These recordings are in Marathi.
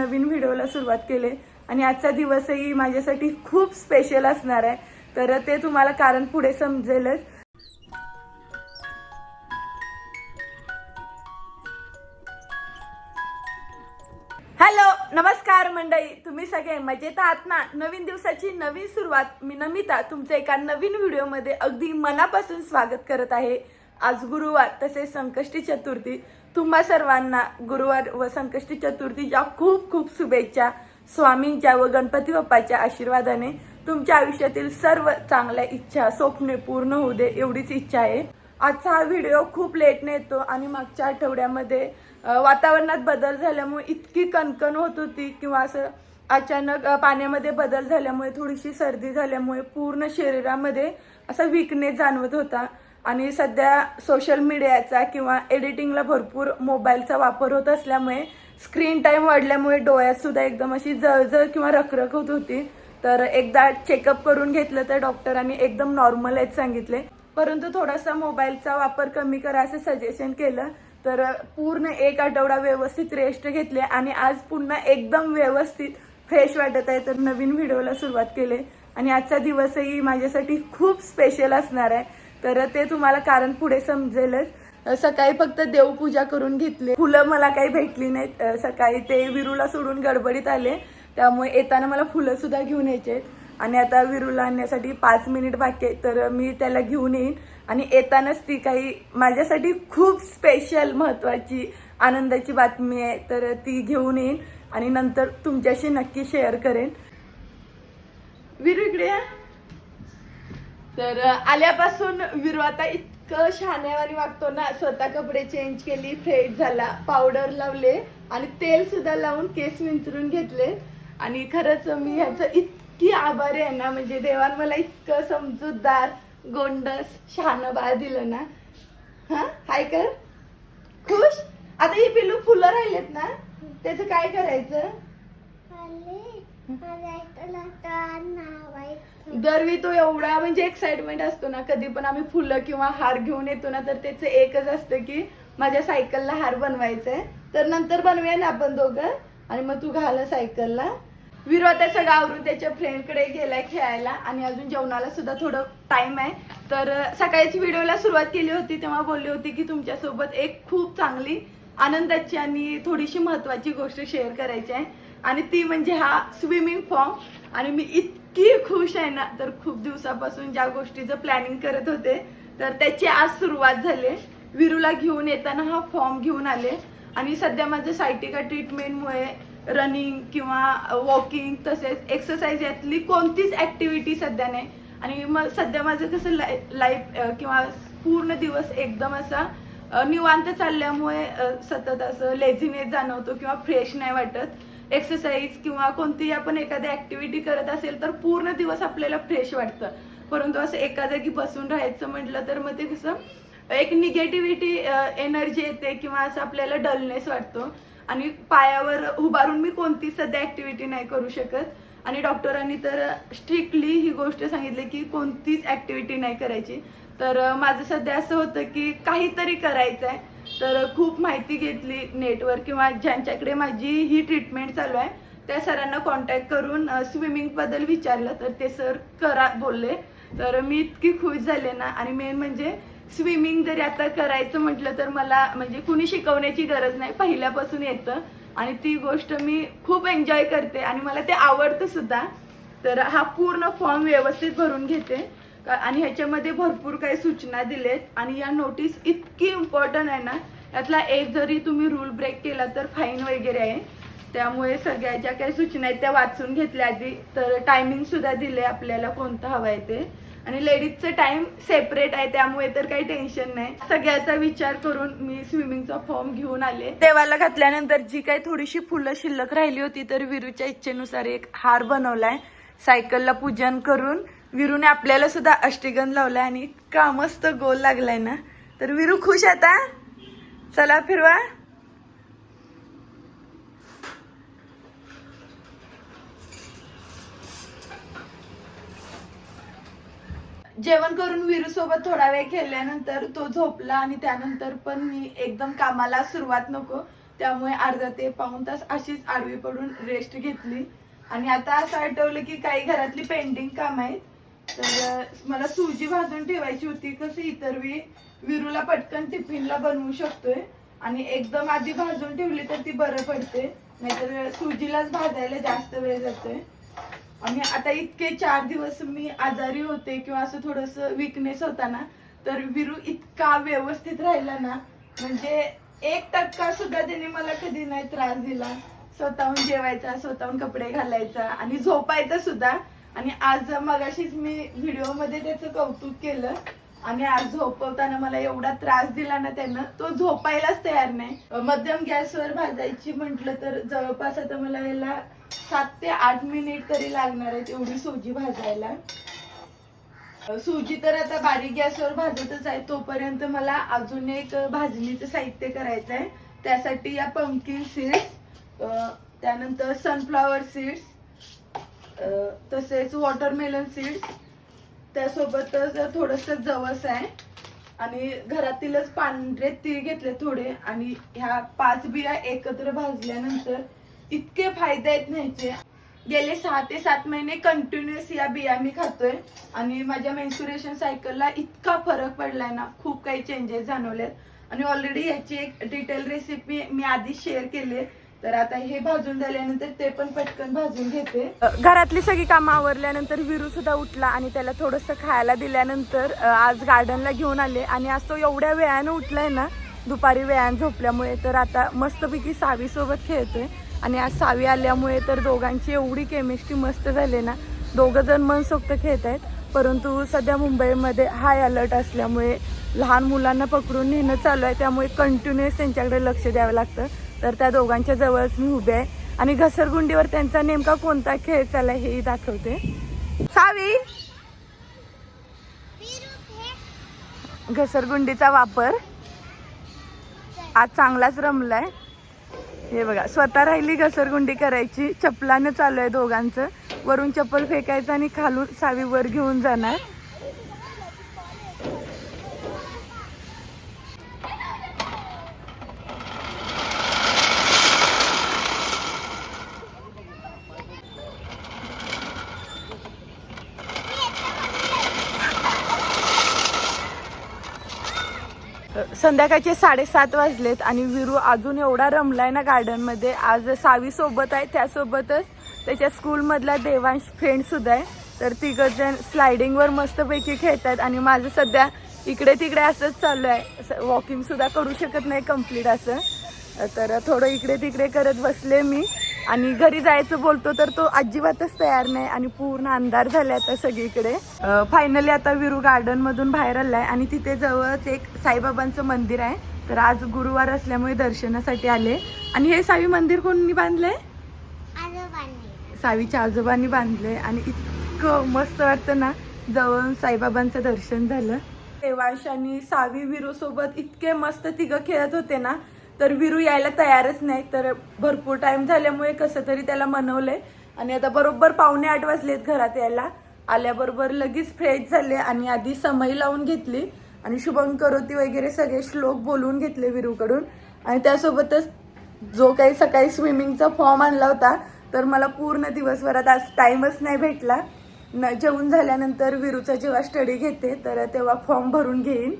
नवीन व्हिडिओला सुरुवात केली. आणि आजचा दिवसही माझ्यासाठी खूप स्पेशल असणार आहे. तर ते तुम्हाला कारण पुढे समजेलच. हॅलो नमस्कार मंडळी. तुम्ही सगळे मजेत आहात ना? नवीन दिवसाची नवीन सुरुवात. मी नमिता तुमच्या एका नवीन व्हिडिओमध्ये अगदी मनापासून स्वागत करत आहे. आज गुरुवार तसेच संकष्टी चतुर्थी. तुम्हा सर्वांना गुरुवार व संकष्टी चतुर्थीच्या खूप खूप शुभेच्छा. स्वामींच्या व गणपती बाप्पाच्या आशीर्वादाने तुमच्या आयुष्यातील सर्व चांगल्या इच्छा स्वप्ने पूर्ण होऊ दे एवढीच इच्छा आहे. आजचा हा व्हिडिओ खूप लेटने येतो आणि मागच्या आठवड्यामध्ये वातावरणात बदल झाल्यामुळे इतकी कणकण होत होती किंवा असं अचानक पाण्यामध्ये बदल झाल्यामुळे थोडीशी सर्दी झाल्यामुळे पूर्ण शरीरामध्ये असा विकनेस जाणवत होता. आणि सध्या सोशल मीडियाचा किंवा एडिटिंगला भरपूर मोबाईलचा वापर होत असल्यामुळे स्क्रीन टाईम वाढल्यामुळे डोळ्यात सुद्धा एकदम अशी जळजळ किंवा रखरख होत होती. तर एकदा चेकअप करून घेतलं तर डॉक्टरांनी एकदम नॉर्मल आहेत सांगितले. परंतु थोडासा मोबाईलचा वापर कमी करा असं सजेशन केलं. तर पूर्ण एक आठवडा व्यवस्थित रेस्ट घेतले आणि आज पुन्हा एकदम व्यवस्थित फ्रेश वाटत आहे. तर नवीन व्हिडिओला सुरुवात केली. आणि आजचा दिवसही माझ्यासाठी खूप स्पेशल असणार आहे. तर ते तुम्हाला कारण पुढे समजेलच. सकाळी फक्त देवपूजा करून घेतली. फुलं मला काही भेटली नाहीत. सकाळी ते विरूला सोडून गडबडीत आले. त्यामुळे येताना मला फुलं सुद्धा घेऊन यायचे. आणि आता विरूला आणण्यासाठी पाच मिनिट बाकी आहे तर मी त्याला घेऊन येईन. आणि येतानाच ती काही माझ्यासाठी खूप स्पेशल महत्वाची आनंदाची बातमी आहे. तर ती घेऊन येईन. आणि नंतर तुमच्याशी नक्की शेअर करेन. विरू इकडे या. तर आल्यापासून विरू आता इतकं शहाण्यावानी वागतो ना स्वतः कपडे चेंज केली फ्रेड झाला पावडर लावले आणि तेल सुद्धा लावून केस विंचरून घेतले. आणि खरंच मी ह्याचं इतकी आभारी आहे ना म्हणजे देवान मला इतकं समजूतदार गोंडस शहाणं बाळ दिलं ना. हा हाय कर. खुश? आता ही पिलू फुलं राहिलेत ना त्याचं काय करायचं? दरवी तो एवढा म्हणजे एक्साइटमेंट असतो ना कधी पण आम्ही फुलं किंवा हार घेऊन येतो ना तर त्याचं एकच असतं की माझ्या सायकलला हार बनवायचा आहे तर नंतर बनवूया ना आपण दोघं. आणि मग तू घाल सायकलला. विरो आता सगळं आवरून त्याच्या फ्रेंडकडे गेलाय खेळायला. आणि अजून जेवणाला सुद्धा थोडं टाइम आहे. तर सकाळीच व्हिडिओला सुरुवात केली होती तेव्हा बोलली होती की तुमच्यासोबत एक खूप चांगली आनंदाची आणि थोडीशी महत्वाची गोष्ट शेअर करायची आहे. आणि ती म्हणजे हा स्विमिंग फॉर्म आणि मी इतकी खुश आहे ना तर खूप दिवसापासून ज्या गोष्टीचं प्लॅनिंग करत होते तर त्याची आज सुरुवात झाली विरूला घेऊन येताना हा फॉर्म घेऊन आले. आणि सध्या माझं सायटिका ट्रीटमेंटमुळे रनिंग किंवा वॉकिंग तसेच एक्सरसाइज यातली कोणतीच ऍक्टिव्हिटी सध्या नाही. आणि मग सध्या माझं कसं लाईफ किंवा पूर्ण दिवस एकदम असा निवांत चालल्यामुळे सतत असं लेझीनेस जाणवतो किंवा फ्रेश नाही वाटत. एक्सरसाइज किंवा कोणतीही आपण एखादी ऍक्टिव्हिटी करत असेल तर पूर्ण दिवस आपल्याला फ्रेश वाटतं. परंतु असं एका जागी बसून राहायचं म्हटलं तर मग ते कसं एक निगेटिव्हिटी एनर्जी येते किंवा असं आपल्याला डलनेस वाटतो. आणि पायावर उभारून मी कोणतीच सध्या ऍक्टिव्हिटी नाही करू शकत. आणि डॉक्टरांनी तर स्ट्रिक्टली ही गोष्ट सांगितली की कोणतीच ऍक्टिव्हिटी नाही करायची. तर माझं सध्या असं होतं की काहीतरी करायचं आहे तर खूप माहिती घेतली नेटवर किंवा ज्यांच्याकडे माझी ही ट्रीटमेंट चालू आहे त्या सरांना कॉन्टॅक्ट करून स्विमिंगबद्दल विचारलं तर ते सर करा बोलले. तर मी इतकी खुश झाले ना आणि मेन म्हणजे स्विमिंग जरी आता करायचं म्हटलं तर मला म्हणजे कुणी शिकवण्याची गरज नाही पहिल्यापासून येतं. आणि ती गोष्ट मी खूप एन्जॉय करते आणि मला ते आवडतं सुद्धा. तर हा पूर्ण फॉर्म व्यवस्थित भरून घेते. आणि ह्याच्यामध्ये भरपूर काही सूचना दिलेत. आणि या नोटीस इतकी इम्पॉर्टंट आहे ना यातला एक जरी तुम्ही रूल ब्रेक केला तर फाईन वगैरे आहे. त्यामुळे सगळ्या ज्या काही सूचना आहेत त्या वाचून घेतल्या आधी. तर टायमिंग सुद्धा दिले आपल्याला कोणतं हवं आहे ते. आणि लेडीजचं टाइम सेपरेट आहे त्यामुळे तर काही टेन्शन नाही. सगळ्याचा विचार करून मी स्विमिंगचा फॉर्म घेऊन आले. देवाला घातल्यानंतर जी काही थोडीशी फुलं शिल्लक राहिली होती तर विरूच्या इच्छेनुसार एक हार बनवलाय. सायकलला पूजन करून विरूने आपल्याला सुद्धा अष्टगंध लावलाय आणि इतका मस्त गोल लागलाय ना. तर विरू खुश आता चला फिरवा. जेवण करून विरू सोबत थोडा वेळ खेळल्यानंतर तो झोपला आणि त्यानंतर पण मी एकदम कामाला सुरुवात नको. त्यामुळे अर्धा ते पाऊण तास अशीच आडवी पडून रेस्ट घेतली. आणि आता असं आठवलं की काही घरातली पेंटिंग काम आहेत. तर मला सुजी भाजून ठेवायची होती. कसं इतर मी विरूला पटकन टिफिनला बनवू शकतोय. आणि एकदम आधी भाजून ठेवली तर ती बरं पडते. नाहीतर सुजीलाच भाजायला जास्त वेळ जातोय. आणि आता इतके चार दिवस मी आजारी होते किंवा असं थोडस विकनेस होता ना तर विरू इतका व्यवस्थित राहिला ना म्हणजे एक टक्का सुद्धा त्याने मला कधी नाही त्रास दिला. स्वतःहून जेवायचा स्वतःहून कपडे घालायचा आणि झोपायचा सुद्धा. आणि आज मगाशीच मी व्हिडिओमध्ये त्याचं कौतुक केलं आणि आज झोपवताना मला एवढा त्रास दिला ना त्यानं तो झोपायलाच तयार नाही. मध्यम गॅसवर भाजायची म्हटलं तर जवळपास आता मला याला सात ते आठ मिनिट तरी लागणार आहेत एवढी सुजी भाजायला. सुजी तर आता बारीक गॅसवर भाजतच आहे तोपर्यंत मला अजून एक भाजणीचं साहित्य करायचं आहे त्यासाठी या पंकिन सीड्स त्यानंतर सनफ्लॉवर सीड्स तसेच वॉटरमेलन सीड्स त्यासोबतच थोडस जवस आहे. आणि घरातीलच पांढरे तीळ घेतले थोडे. आणि ह्या पाच बिया एकत्र भाजल्यानंतर इतके फायदे आहेत न्यायचे गेले सहा ते सात महिने कंटिन्युअस या बिया मी खातोय. आणि माझ्या मेन्सुरेशन सायकलला इतका फरक पडलाय ना खूप काही चेंजेस जाणवलेत आणि ऑलरेडी ह्याची एक डिटेल रेसिपी मी आधी शेअर केली तर आता हे भाजून झाल्यानंतर ते पण पटकन भाजून घेते. घरातली सगळी कामं आवरल्यानंतर विरू सुद्धा उठला आणि त्याला थोडंसं खायला दिल्यानंतर आज गार्डनला घेऊन आले आणि आज तो एवढ्या वेळानं उठलाय ना दुपारी वेळानं झोपल्यामुळे तर आता मस्तपैकी सावी सोबत खेळतोय. आणि आज सावी आल्यामुळे तर दोघांची एवढी केमिस्ट्री मस्त झाली ना दोघं जण मनसोक्त खेळत आहेत. परंतु सध्या मुंबईमध्ये हाय अलर्ट असल्यामुळे लहान मुलांना पकडून नेणं चालू आहे त्यामुळे कंटिन्युअस त्यांच्याकडे लक्ष द्यावं लागतं. तर त्या दोघांच्या जवळच मी उभे आहे. आणि घसरगुंडीवर त्यांचा नेमका कोणता खेळ चालला हेही दाखवते. सावी! घसरगुंडीचा वापर. आज चांगलाच रमलाय. हे बघा स्वतः राहिली घसरगुंडी करायची. चपलानं चालू आहे दोघांचं. वरून चप्पल फेकायचं आणि खालून सावी वर घेऊन जाणार. संध्याकाळचे साडेसात वाजलेत आणि विरू अजून एवढा रमलाय ना गार्डनमध्ये आज सावी सोबत आहे त्यासोबतच त्याच्या स्कूलमधला देवांश फ्रेंड सुद्धा आहे. तर तिघंजण जण स्लायडिंग वर मस्तपैकी खेळतात आणि माझं सध्या इकडे तिकडे असंच चालू आहे. वॉकिंगसुद्धा करू शकत नाही कंप्लीट असं. तर थोडं इकडे तिकडे करत बसले मी. आणि घरी जायचं बोलतो तर तो अजिबातच तयार नाही आणि पूर्ण अंधार झालाय आता सगळीकडे. फायनली आता विरू गार्डन मधून बाहेर आलाय आणि तिथे जवळच एक साईबाबांचं मंदिर आहे. तर आज गुरुवार असल्यामुळे दर्शनासाठी आले. आणि हे सावी मंदिर कोणी बांधलंय? सावीच्या आजोबांनी बांधलंय. आणि इतकं मस्त वाटतं ना जवळून साईबाबांचं दर्शन झालं. तेव्हाश आणि सावी विरू सोबत इतके मस्त तिघं खेळत होते ना तर विरू यायला तयारच नाही. तर भरपूर टाइम झाल्यामुळे कसं तरी त्याला मनवलंय. आणि आता बरोबर पावणे आठ वाजलेत घरात यायला. आल्याबरोबर लगेच फ्रेश झाले आणि आधी समई लावून घेतली. आणि शुभंकरोती वगैरे सगळे श्लोक बोलवून घेतले विरूकडून. आणि त्यासोबतच जो काही सकाळी स्विमिंगचा फॉर्म आणला होता तर मला पूर्ण दिवसभरात आज टाइमच नाही भेटला. न जेवून झाल्यानंतर विरूचा जेव्हा स्टडी घेते तर तेव्हा फॉर्म भरून घेईन.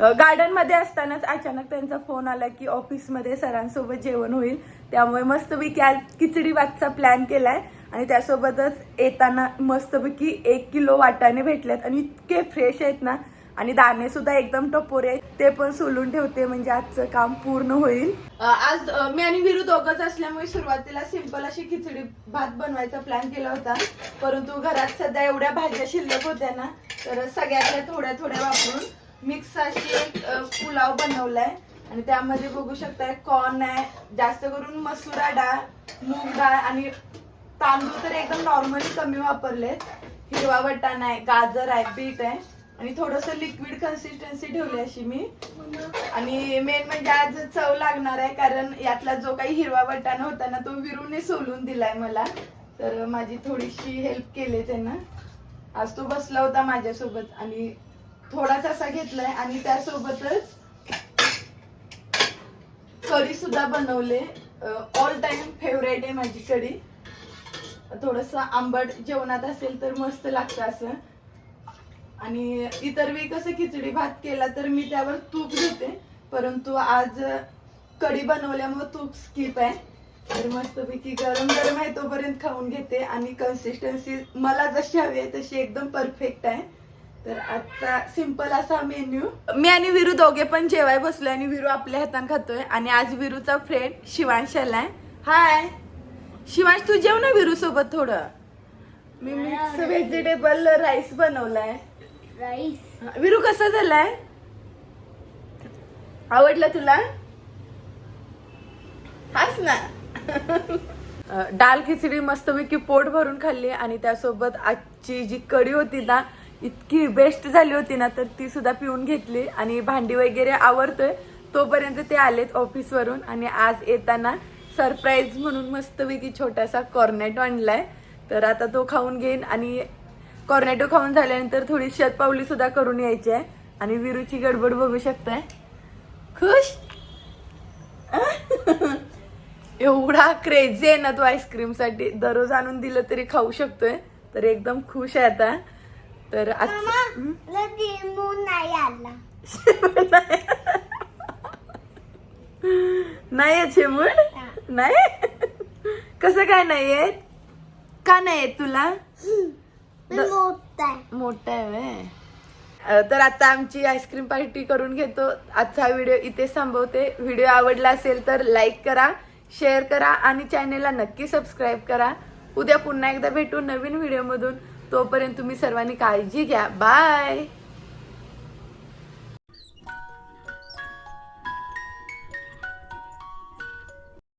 गार्डनमध्ये असतानाच अचानक त्यांचा फोन आला की ऑफिसमध्ये सरांसोबत जेवण होईल. त्यामुळे मस्तपैकी आज खिचडी भातचा प्लॅन केलाय. आणि त्यासोबतच येताना मस्तपैकी एक किलो वाटाणे भेटल्यात आणि इतके फ्रेश आहेत ना. आणि दाणे सुद्धा एकदम टपोरे आहेत. ते पण सोलून ठेवते म्हणजे आजचं काम पूर्ण होईल. आज मी आणि विरू दोघच असल्यामुळे सुरुवातीला सिंपल अशी खिचडी भात बनवायचा प्लॅन केला होता. परंतु घरात सध्या एवढ्या भाज्या शिल्लक होत्या ना तर सगळ्यातल्या थोड्या थोड्या वापरून मिक्स अशी एक पुलाव बनवलाय. आणि त्यामध्ये बघू शकताय कॉर्न आहे. जास्त करून मसुरा डाळ मूग डाळ आणि तांदूळ तर एकदम नॉर्मली कमी वापरलेत. हिरवा वटाणा आहे गाजर आहे बीट आहे. आणि थोडस लिक्विड कन्सिस्टन्सी ठेवली अशी मी. आणि मेन म्हणजे आज चव लागणार आहे कारण यातला जो काही हिरवा वटाणा होता ना तो विरूने सोलून दिलाय मला. तर माझी थोडीशी हेल्प केली त्यांना. आज तो बसला होता माझ्यासोबत आणि थोडाच असा घेतलाय आणि त्यासोबतच कढी सुद्धा बनवले. ऑल टाइम फेवरेट आहे माझी कढी. थोडस आंबट जेवणात असेल तर मस्त लागतं असं. आणि इतर वेळी कसं खिचडी भात केला तर मी त्यावर तूप घेते. परंतु आज कढी बनवल्यामुळे तूप स्किप आहे. तर मस्तपैकी गरम गरम आहे तोपर्यंत खाऊन घेते. आणि कन्सिस्टन्सी मला जशी हवी आहे तशी एकदम परफेक्ट आहे. तर आजचा सिंपल असा मेन्यू. मी आणि विरू दोघे पण जेवाय बसलोय आणि विरू आपल्या हाताने खातोय. आणि आज विरूचा फ्रेंड शिवांश आलाय. हाय शिवांश तू जेव ना विरू सोबत थोडं. मी मिक्स व्हेजिटेबल राईस बनवलाय. राईस विरू कसा झालाय? आवडला तुला? हाच ना. डाळ खिचडी मस्तपैकी पोट भरून खाल्ली आणि त्यासोबत आजची जी कढी होती ना इतकी बेस्ट झाली होती ना तर ती सुद्धा पिऊन घेतली आणि भांडी वगैरे आवरतोय. तोपर्यंत ते आलेत ऑफिसवरून आणि आज येताना सरप्राईज म्हणून मस्तपैकी छोटासा कॉर्नेटो आणलाय. तर आता तो खाऊन घेईन आणि कॉर्नेटो खाऊन झाल्यानंतर थोडी शतपावली सुद्धा करून यायची आहे. आणि विरूची गडबड बघू शकताय. खुश? एवढा क्रेझी आहे ना तो आईस्क्रीमसाठी दररोज आणून दिलं तरी खाऊ शकतोय. तर एकदम खुश आहे आता. तर आज नाही नाही. चिमूड? नाही? कसं काय नाही येत? का नाही येत तुला? मोठा आहे. तर आता आमची आईस्क्रीम पार्टी करून घेतो. आजचा व्हिडिओ इथे संपवते. व्हिडिओ आवडला असेल तर लाईक करा शेअर करा आणि चॅनेलला नक्की सबस्क्राईब करा. उद्या पुन्हा एकदा भेटू नवीन व्हिडिओमधून. तोपर्यंत तुम्ही सर्वांनी काळजी घ्या. बाय.